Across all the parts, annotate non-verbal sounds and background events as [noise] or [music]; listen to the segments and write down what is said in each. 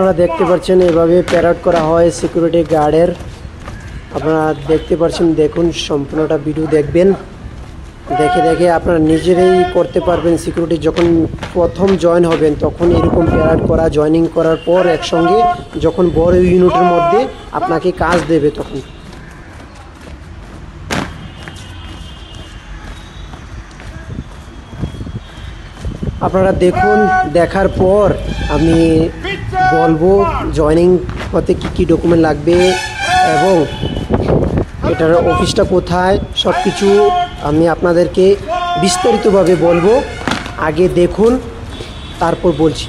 আপনারা দেখতে পাচ্ছেন, এভাবে প্যারাড করা হয় সিকিউরিটি গার্ডের আপনারা দেখতে পাচ্ছেন, দেখুন, সম্পূর্ণটা ভিডিও দেখবেন। দেখে দেখে আপনারা নিজেরাই করতে পারবেন সিকিউরিটি যখন প্রথম জয়েন হবেন, তখন এরকম প্যারাড করা জয়েনিং করার পর একসঙ্গে যখন বড় ইউনিটের মধ্যে আপনাকে কাজ দেবে তখন। আপনারা দেখুন, দেখার পর আমি বলব জয়েনিং হতে কী কী ডকুমেন্ট লাগবে এবং এটার অফিসটা কোথায় সব কিছু আমি আপনাদেরকে বিস্তারিতভাবে বলব। আগে দেখুন, তারপর বলছি।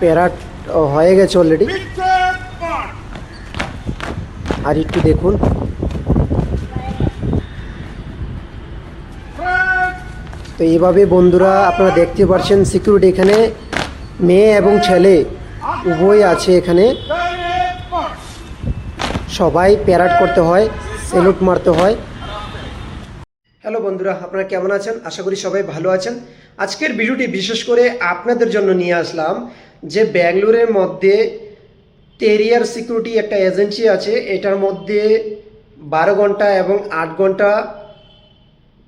প্যারাট হয়ে গেছে অলরেডি আর একটু দেখুন। তো এইভাবে বন্ধুরা আপনারা দেখতে পাচ্ছেন সিকিউরিটি এখানে। মেয়ে এবং ছেলে উভয় আছে এখানে। সবাই প্যারাড করতে হয়, সেলুট মারতে হয়। হ্যালো বন্ধুরা, আপনারা কেমন আছেন? আশা করি সবাই ভালো আছেন। আজকের ভিডিওটি বিশেষ করে আপনাদের জন্য নিয়ে আসলাম যে ব্যাঙ্গালোরের মধ্যে টেরিয়ার সিকিউরিটি একটা এজেন্সি আছে, এটার মধ্যে বারো ঘণ্টা এবং আট ঘণ্টা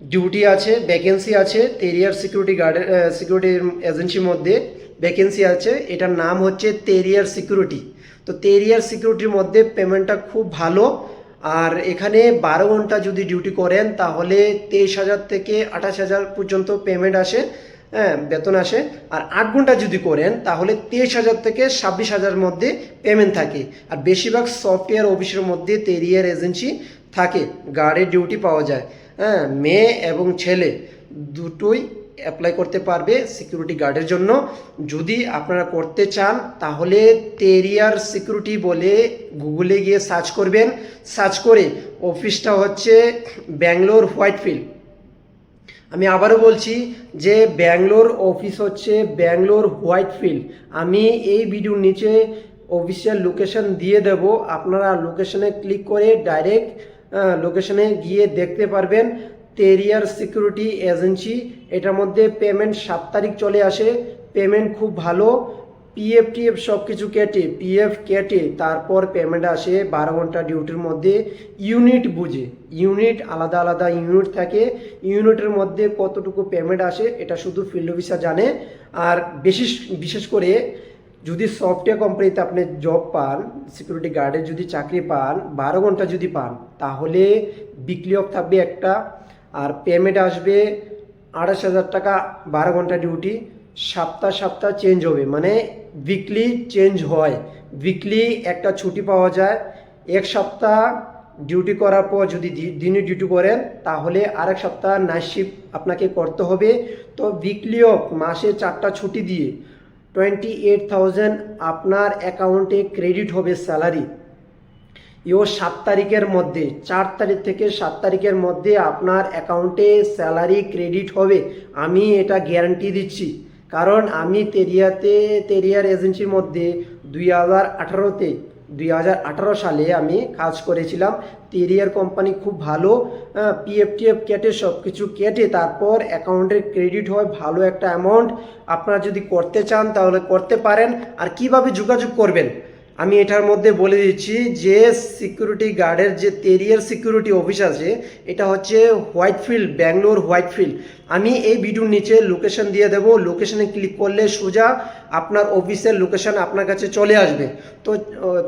ডিউটি আছে, ভ্যাকেন্সি আছে টেরিয়ার সিকিউরিটি গার্ডের সিকিউরিটি এজেন্সির মধ্যে। ভ্যাকেন্সি আছে, এটার নাম হচ্ছে তেরিয়ার সিকিউরিটি তো তেরিয়ার সিকিউরিটির মধ্যে পেমেন্টটা খুব ভালো, আর এখানে বারো ঘণ্টা যদি ডিউটি করেন, তাহলে তেইশ হাজার থেকে আঠাশ হাজার পর্যন্ত পেমেন্ট আসে হ্যাঁ বেতন আসে। আর আট ঘণ্টা যদি করেন, তাহলে তেইশ হাজার থেকে ছাব্বিশ হাজার মধ্যে পেমেন্ট থাকে। আর বেশিরভাগ সফটওয়্যার অফিসের মধ্যে তেরিয়ার এজেন্সি থাকে গার্ডের ডিউটি পাওয়া যায়। হ্যাঁ মেয়ে এবং ছেলে, দুটোই অ্যাপ্লাই করতে পারবে সিকিউরিটি গার্ডের জন্য। যদি আপনারা করতে চান, তাহলে তেরিয়ার সিকিউরিটি বলে গুগলে গিয়ে সার্চ করবেন। সার্চ করে অফিসটা হচ্ছে ব্যাঙ্গালোর হোয়াইটফিল্ড আমি আবারও বলছি যে ব্যাঙ্গালোর অফিস হচ্ছে ব্যাঙ্গালোর হোয়াইটফিল্ড আমি এই ভিডিওর নিচে অফিসিয়াল লোকেশন দিয়ে দেব। আপনারা লোকেশনে ক্লিক করে ডাইরেক্ট লোকেশনে গিয়ে দেখতে পারবেন। তেরিয়ার সিকিউরিটি এজেন্সি, এটার মধ্যে পেমেন্ট সাত তারিখ চলে আসে। পেমেন্ট খুব ভালো। পিএফ, টিএফ সব কিছু কেটে, পিএফ কেটে তারপর পেমেন্ট আসে বারো ঘণ্টা ডিউটির মধ্যে। ইউনিট বুঝে, ইউনিট আলাদা আলাদা ইউনিট থাকে। ইউনিটের মধ্যে কতটুকু পেমেন্ট আসে এটা শুধু ফিল্ড অফিসার জানে। আর বিশেষ বিশেষ করে যদি সফটওয়্যার কোম্পানিতে আপনি জব পান সিকিউরিটি গার্ডের যদি চাকরি পান, বারো ঘণ্টা যদি পান, তাহলে বিকলি অফ থাকবে একটা আর পেমেন্ট আসবে আড়াইশ হাজার টাকা, বারো ঘণ্টা ডিউটি সপ্তাহ সপ্তাহ চেঞ্জ হবে। মানে উইকলি চেঞ্জ হয়। উইকলি একটা ছুটি পাওয়া যায়। এক সপ্তাহ ডিউটি করার পর যদি দিনে ডিউটি করেন, তাহলে আরেক সপ্তাহ নাইট শিফট আপনাকে করতে হবে। তো উইকলি অফ মাসে চারটা ছুটি দিয়ে টোয়েন্টি এইট থাউজেন্ড আপনার অ্যাকাউন্টে ক্রেডিট হবে স্যালারি ইও সাত তারিখের মধ্যে, চার তারিখ থেকে সাত তারিখের মধ্যে আপনার অ্যাকাউন্টে স্যালারি ক্রেডিট হবে। আমি এটা গ্যারান্টি দিচ্ছি। কারণ আমি তেরিয়াতে, তেরিয়ার এজেন্সির মধ্যে দুই হাজার আঠারোতে, দুই হাজার আঠারো সালে আমি কাজ করেছিলাম। তেরিয়ার কোম্পানি খুব ভালো পিএফ টিএফ কেটে সব কিছু কেটে তারপর অ্যাকাউন্টে ক্রেডিট হয়, ভালো একটা অ্যামাউন্ট। আপনারা যদি করতে চান তাহলে করতে পারেন। আর কীভাবে যোগাযোগ করবেন? আমি এটার মধ্যে বলে দিচ্ছি যে সিকিউরিটি গার্ডের যে তেরিয়ার সিকিউরিটি অফিস আছে, এটা হচ্ছে হোয়াইটফিল্ড ব্যাঙ্গালোর হোয়াইটফিল্ড আমি এই ভিডিওর নিচে লোকেশন দিয়ে দেব। লোকেশনে ক্লিক করলে সোজা আপনার অফিসের লোকেশন আপনার কাছে চলে আসবে। তো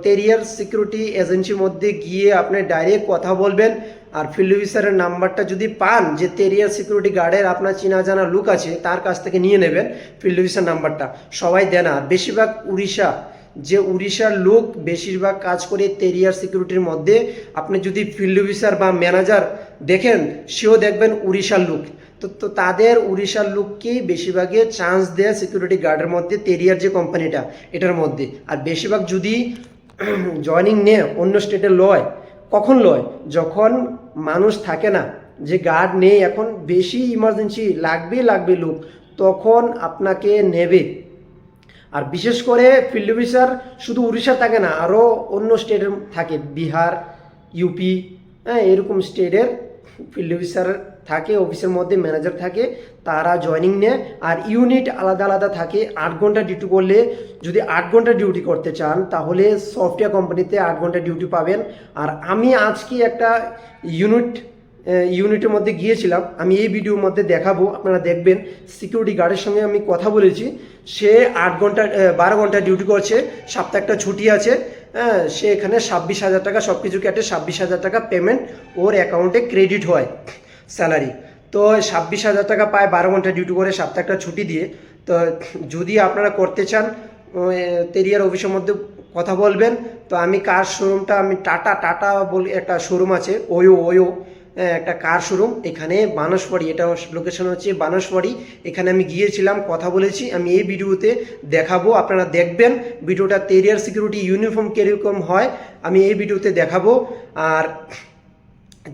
তেরিয়ার সিকিউরিটি এজেন্সির মধ্যে গিয়ে আপনি ডাইরেক্ট কথা বলবেন। আর ফিল্ড অফিসারের নাম্বারটা যদি পান, যে তেরিয়ার সিকিউরিটি গার্ডের আপনার চেনা জানা লুক আছে, তার কাছ থেকে নিয়ে নেবেন ফিল্ড অফিসার নাম্বারটা। সবাই দেয় না বেশিরভাগ উড়িষ্যা যে উড়িষ্যার লোক বেশিরভাগ কাজ করে তেরিয়ার সিকিউরিটির মধ্যে, আপনি যদি ফিল্ড অফিসার বা ম্যানেজার দেখেন, সেও দেখবেন উড়িষ্যার লোক। তো তো তাদের উড়িষ্যার লোককেই বেশিরভাগে চান্স দেয় সিকিউরিটি গার্ডের মধ্যে তেরিয়ার যে কোম্পানিটা এটার মধ্যে। আর বেশিরভাগ যদি [clears throat] জয়নিং নে অন্য স্টেটে লয়, কখন লয়? যখন মানুষ থাকে না, যে গার্ড নেই এখন, বেশি ইমার্জেন্সি লাগবে লাগবে লোক, তখন আপনাকে নেবে। আর বিশেষ করে ফিল্ড অফিসার শুধু উড়িষ্যা থাকে না আরও অন্য স্টেটের থাকে। বিহার ইউপি হ্যাঁ এরকম স্টেটের ফিল্ড অফিসার থাকে, অফিসের মধ্যে ম্যানেজার থাকে, তারা জয়নিং নেয়। আর ইউনিট আলাদা আলাদা থাকে। আট ঘণ্টা ডিউটি করলে যদি আট ঘণ্টা ডিউটি করতে চান, তাহলে সফটওয়্যার কোম্পানিতে আট ঘণ্টা ডিউটি পাবেন। আর আমি আজকে একটা ইউনিট ইউনিটের মধ্যে গিয়েছিলাম। আমি এই ভিডিওর মধ্যে দেখাবো, আপনারা দেখবেন। সিকিউরিটি গার্ডের সঙ্গে আমি কথা বলেছি। সে আট ঘণ্টা বারো ঘণ্টা ডিউটি করছে, সপ্তাহে একটা ছুটি আছে। হ্যাঁ সে এখানে ছাব্বিশ হাজার টাকা সব কিছু কেটে ছাব্বিশ হাজার টাকা পেমেন্ট ওর অ্যাকাউন্টে ক্রেডিট হয় স্যালারি তো ছাব্বিশ হাজার টাকা পায়, বারো ঘণ্টা ডিউটি করে, সপ্তাহে একটা ছুটি দিয়ে। তো যদি আপনারা করতে চান তেরিয়ার অফিসের মধ্যে কথা বলবেন। তো আমি কার শোরুমটা আমি টাটা টাটা বলে একটা শোরুম আছে, ওয়ো ওয়ো। একটা কার শোরুম, এখানে বানসবাড়ি এটা লোকেশন হচ্ছে বানসবাড়ি এখানে আমি গিয়েছিলাম, কথা বলেছি, আমি এই ভিডিওতে দেখাবো, আপনারা দেখবেন, ভিডিওটা তেরিয়ার সিকিউরিটি ইউনিফর্ম কীরকম হয়, আমি এই ভিডিওতে দেখাবো। আর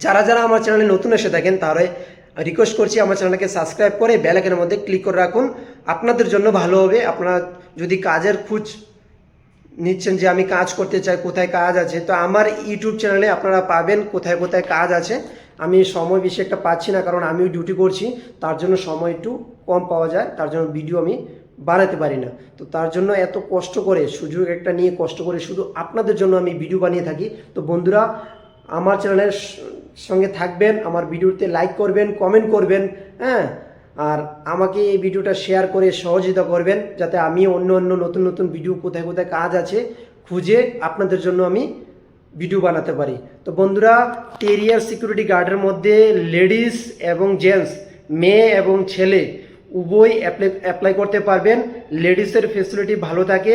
যারা যারা আমার চ্যানেলে নতুন এসে থাকেন তাহলে রিকোয়েস্ট করছি আমার চ্যানেলকে সাবস্ক্রাইব করে বেলাকের মধ্যে ক্লিক করে রাখুন। আপনাদের জন্য ভালো হবে, আপনারা যদি কাজের খুঁজ নিচ্ছেন যে আমি কাজ করতে চাই, কোথায় কাজ আছে, তো আমার ইউটিউব চ্যানেলে আপনারা পাবেন, কোথায় কোথায় কাজ আছে। আমি সময় বেশি একটা পাচ্ছি না, কারণ আমিও ডিউটি করছি, তার জন্য সময় একটু কম পাওয়া যায়, তার জন্য ভিডিও আমি বানাতে পারি না। তো তার জন্য এত কষ্ট করে, সুযোগ একটা নিয়ে কষ্ট করে শুধু আপনাদের জন্য আমি ভিডিও বানিয়ে থাকি। তো বন্ধুরা, আমার চ্যানেলের সঙ্গে থাকবেন, আমার ভিডিওতে লাইক করবেন কমেন্ট করবেন হ্যাঁ? আর আমাকে এই ভিডিওটা শেয়ার করে সহযোগিতা করবেন, যাতে আমি অন্য অন্য নতুন নতুন ভিডিও কোথায় কোথায় কাজ আছে, খুঁজে আপনাদের জন্য আমি ভিডিও বানাতে পারি। তো বন্ধুরা টেরিয়ার সিকিউরিটি গার্ডের মধ্যে লেডিস এবং জেন্টস মেয়ে এবং ছেলে, উভয় অ্যাপ্লাই অ্যাপ্লাই করতে পারবেন। লেডিসের ফেসিলিটি ভালো থাকে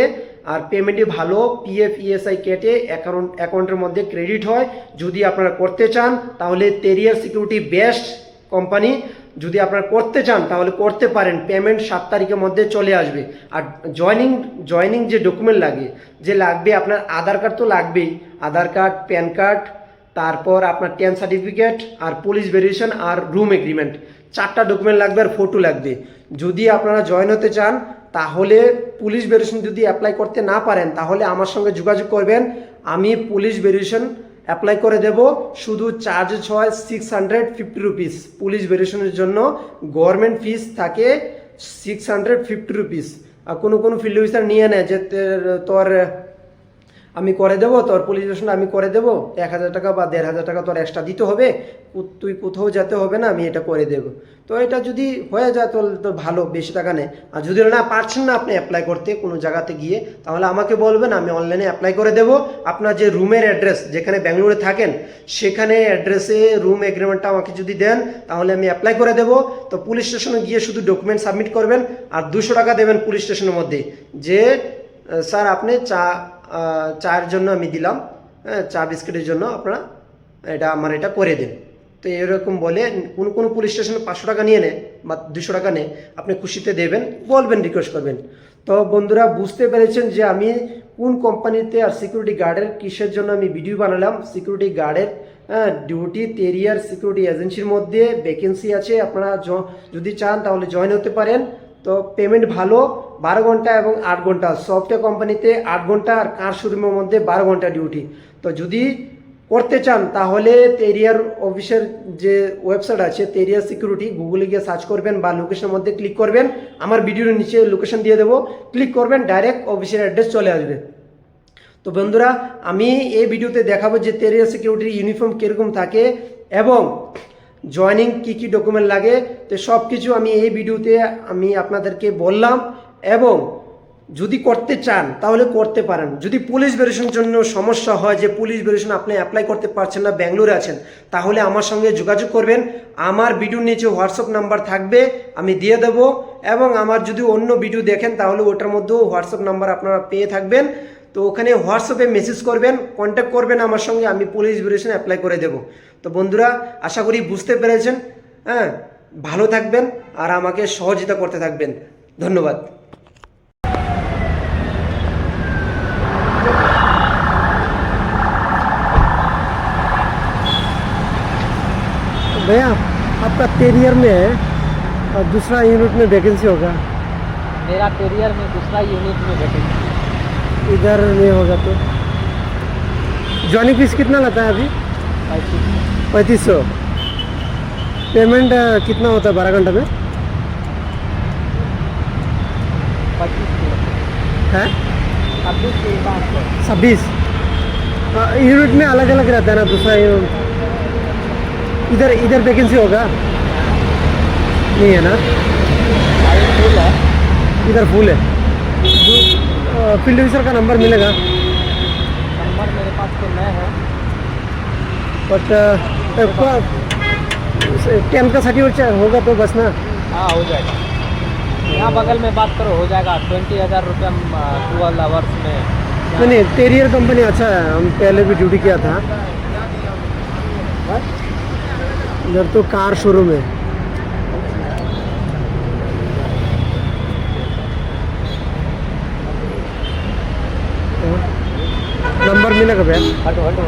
আর পেমেন্টই ভালো। পিএফ ইএসআই কেটে অ্যাকাউন্ট অ্যাকাউন্টের মধ্যে ক্রেডিট হয়। যদি আপনারা করতে চান, তাহলে তেরিয়ার সিকিউরিটি বেস্ট কোম্পানি যদি আপনারা করতে চান, তাহলে করতে পারেন। পেমেন্ট সাত তারিখের মধ্যে চলে আসবে। আর জয়নিং জয়নিং যে ডকুমেন্ট লাগে, যে লাগবে আপনার আধার কার্ড তো লাগবেই। আধার কার্ড প্যান কার্ড তারপর আপনার টেন সার্টিফিকেট আর পুলিশ ভেরিয়েশন আর রুম এগ্রিমেন্ট চারটা ডকুমেন্ট লাগবে আর ফটো লাগবে। যদি আপনারা জয়েন হতে চান, তাহলে পুলিশ ভেরিয়েশন যদি অ্যাপ্লাই করতে না পারেন, তাহলে আমার সঙ্গে যোগাযোগ করবেন। আমি পুলিশ ভেরিয়েশন অ্যাপ্লাই করে দেব। শুধু চার্জেস হয় six hundred fifty rupees police ভেরিয়েশনের জন্য গভর্নমেন্ট ফিস থাকে সিক্স হান্ড্রেড ফিফটি রুপিস আর কোনো কোনো ফিল্ড অফিসার নিয়ে নেয় যে তোর আমি করে দেবো, তোর পুলিশ স্টেশন আমি করে দেবো, এক হাজার টাকা বা দেড় হাজার টাকা তোর এক্সট্রা দিতে হবে তুই কোথাও যেতে হবে না, আমি এটা করে দেবো। তো এটা যদি হয়ে যায় তো তো ভালো, বেশি টাকা নেই। আর যদি না পারছেন না আপনি অ্যাপ্লাই করতে কোনো জায়গাতে গিয়ে, তাহলে আমাকে বলবেন, আমি অনলাইনে অ্যাপ্লাই করে দেবো। আপনার যে রুমের অ্যাড্রেস যেখানে ব্যাঙ্গালোরে থাকেন, সেখানে অ্যাড্রেসে রুম এগ্রিমেন্টটা আমাকে যদি দেন, তাহলে আমি অ্যাপ্লাই করে দেবো। তো পুলিশ স্টেশনে গিয়ে শুধু ডকুমেন্ট সাবমিট করবেন, আর দুশো টাকা দেবেন পুলিশ স্টেশনের মধ্যে। যে স্যার আপনি চা চায়ের জন্য আমি দিলাম। হ্যাঁ চা বিস্কিটের জন্য আপনারা এটা আমার এটা করে দিন। তো এরকম বলে কোন কোন পুলিশ স্টেশনে পাঁচশো টাকা নিয়ে নেয় বা দুশো টাকা নেয়, আপনি খুশিতে দেবেন, বলবেন রিকোয়েস্ট করবেন। তো বন্ধুরা, বুঝতে পেরেছেন যে আমি কোন কোম্পানিতে আর সিকিউরিটি গার্ডের কিসের জন্য আমি ভিডিও বানালাম? সিকিউরিটি গার্ডের ডিউটি তেরিয়ার সিকিউরিটি এজেন্সির মধ্যে ভ্যাকেন্সি আছে। আপনারা যদি চান তাহলে জয়েন হতে পারেন। তো পেমেন্ট ভালো, বারো ঘণ্টা এবং আট ঘণ্টা। সফটওয়্যার কোম্পানিতে আট ঘণ্টা আর কার শোরুমের মধ্যে বারো ঘণ্টা ডিউটি তো যদি করতে চান, তাহলে তেরিয়ার অফিসের যে ওয়েবসাইট আছে, তেরিয়ার সিকিউরিটি গুগলে গিয়ে সার্চ করবেন বা লোকেশনের মধ্যে ক্লিক করবেন। আমার ভিডিওর নিচে লোকেশন দিয়ে দেবো। ক্লিক করবেন ডাইরেক্ট অফিসের অ্যাড্রেস চলে আসবে। তো বন্ধুরা, আমি এই ভিডিওতে দেখাবো যে তেরিয়া সিকিউরিটির ইউনিফর্ম কীরকম থাকে এবং জয়নিং কি কি ডকুমেন্ট লাগে, তো সব কিছু আমি এই ভিডিওতে আমি আপনাদেরকে বললাম এবং যদি করতে চান তাহলে করতে পারেন। যদি পুলিশ বেরিয়েশনের জন্য সমস্যা হয় যে পুলিশ বেরিয়েশন আপনি অ্যাপ্লাই করতে পারছেন না, ব্যাঙ্গালোরে আছেন, তাহলে আমার সঙ্গে যোগাযোগ করবেন। আমার ভিডিওর নিচে হোয়াটসঅ্যাপ নাম্বার থাকবে, আমি দিয়ে দেব এবং আমার যদি অন্য ভিডিও দেখেন তাহলে ওটার মধ্যেও হোয়াটসঅ্যাপ নাম্বার আপনারা পেয়ে থাকবেন। তো ওখানে হোয়াটসঅ্যাপে মেসেজ করবেন কন্ট্যাক্ট করবেন আমার সঙ্গে আমি পুলিশ বেরিয়েশন অ্যাপ্লাই করে দেব তো বন্ধুরা আশা করি বুঝতে পেরেছেন হ্যাঁ ভালো থাকবেন আর আমাকে সহযোগিতা করতে থাকবেন ধন্যবাদ भैया आपका तेरियर में और दूसरा यूनिट में वैकेंसी होगा मेरा करियर में दूसरा यूनिट में वैकेंसी इधर नहीं होगा तो। ज्वाइनिंग फ़ीस कितना लगता है अभी? पैंतीस सौ। पेमेंट कितना होता है बारह घंटा में? है? छब्बीस यूनिट में अलग अलग रहता है ना दूसरा इधर इधर वैकेंसी होगा? नहीं है ना? है। इधर फूल है। फ़ील्ड ऑफिसर का नंबर मिलेगा। नंबर मेरे पास तो नहीं है। बट टेंथ का सर्टिफिकेट होगा तो बस ना। हाँ हो जाएगा। यहाँ बगल में बात करो हो जाएगा। ट्वेंटी हज़ार रुपये ट्वेल्व आवर्स में। नहीं नहीं टेरियर कंपनी अच्छा है। हम पहले भी ड्यूटी किया था। इधर तो कार शोरूम है। ગયેલા કે બેન હટો હટો